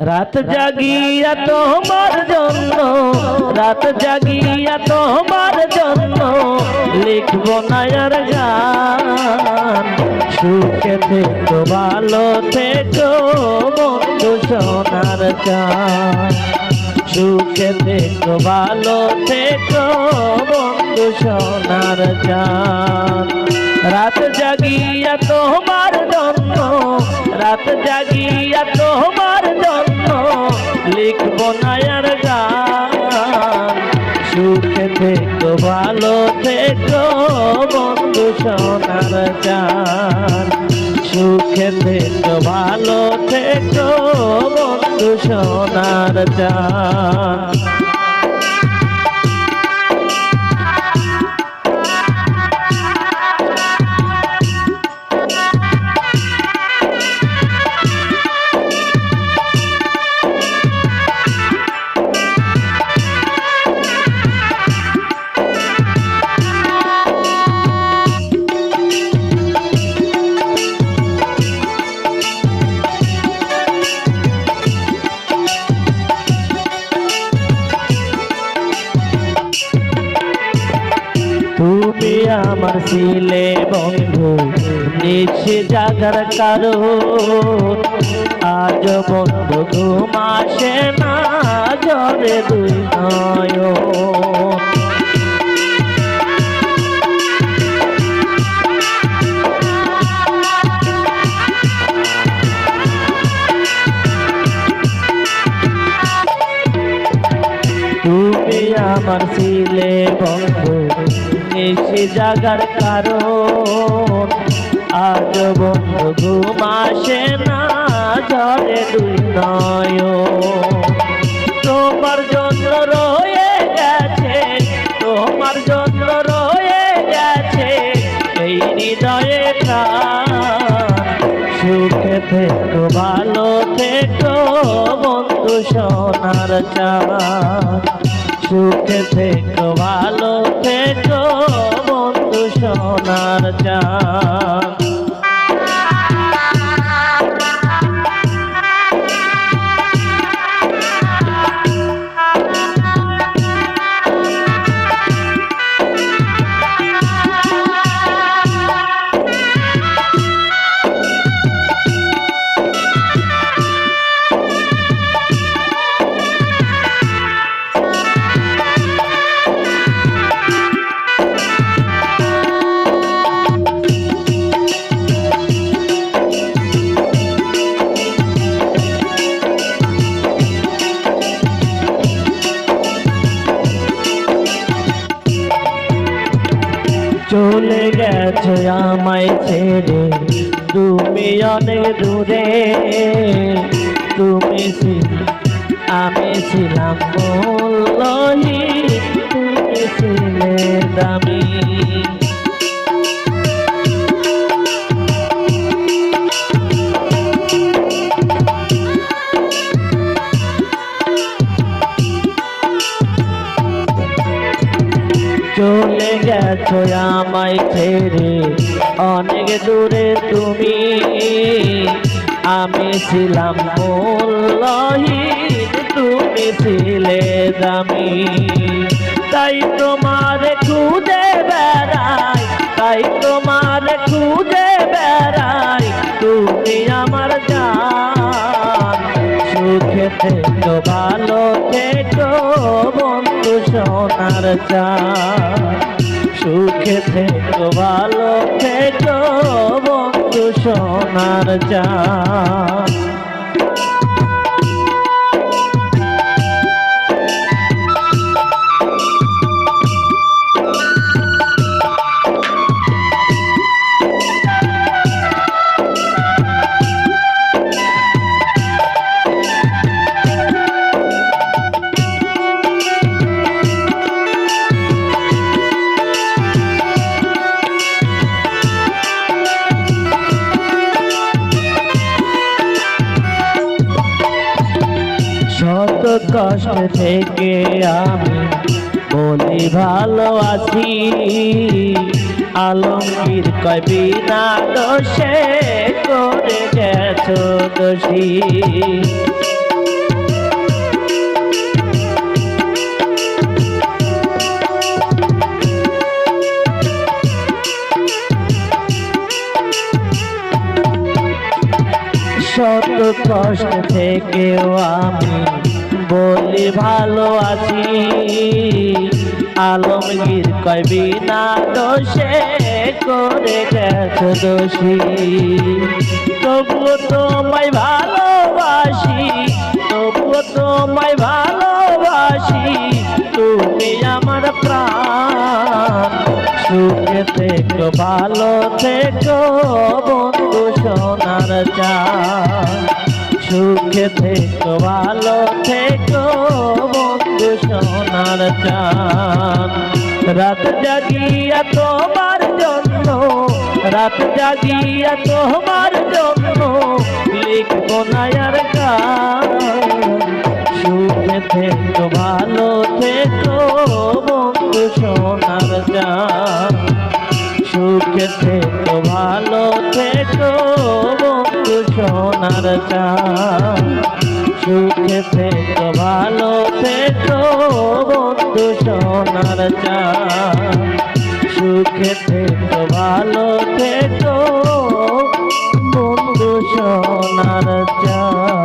রাত জাগিয়া তোমার জন্য, রাত জাগিয়া তোমার জন্য লিখব নায়ার গান। সুখে থেকো, ভালো থেকো, বন্ধু সোনার সুখে থেকো, ভালো থেকো, বন্ধু সোনার চান রাত জাগিয়া তোমার জন্য, রাত জাগিয়া তোমার জন্য লিখব নায়ার গান। সুখে থেকো, ভালো থেকো, বন্ধু সোনার চান সুখে থেকো, ভালো থেকো, বন্ধু সোনার চান আমার ছিলে বন্ধু নিচে জাগার কারণ আজ বন্ধু ঘুমাসে না জরে দুই নয়। আমার ছিলে বন্ধু নিশি জাগার কারণ। আজ বন্ধু ঘুমাসে না ঝরে দুই নয় তোমার জন্য রয়ে গেছে, তোমার জন্য রয়ে গেছে, এই হৃদয়ে সুখে থেকো, ভালো থেকো, বন্ধু সোনার চান সুখে থেকো ভালো থেকো বন্ধু সোনার চান চলে গেছে আমায় ছেড়ে। তুমি অনেক দূরে তুমি আমি ছিলাম বললি তুমি ছিলে দামি। আমায় ছেড়ে অনেক দূরে তুমি। আমি ছিলাম মূল্যহীন, তুমি ছিলে দামি। তাই তোমার খুঁজে বেড়াই, তাই তোমার খুঁজে বেড়াই, তুমি আমার জান। সুখে থেকো, ভালো থেকো, বন্ধু সোনার চান সুখে থেকো ভালো থেকো বন্ধু সোনার চান কষ্ট থেকে আমি বলি ভালো আছি। আলমগীর কবি না দোষে করে গেছ দোষী। শত কষ্ট থেকেও আমি বলি ভালো আছি। আলমগীর কয়, বিনা দোষে করে গেছ দোষী। তবুও তোমায় ভালোবাসি, তবুও তোমায় ভালোবাসি। তুমি আমার প্রাণ। সুখে থেকো, ভালো থেকো বন্ধু সোনার চা সুখে থেকো, ভালো থেকো, বন্ধু সোনার চান রাত জাগিয়া তোমার জন্য, রাত জাগিয়া তোমার জন্য লিখব নায়ার গান। সুখে থেকো, ভালো থেকো, বন্ধু সোনার চান সুখে থেকো আমার চাও সুখে থেকো, ভালো থেকো বন্ধু সোনার চাও সুখে থেকো, ভালো থেকো বন্ধু সোনার চাও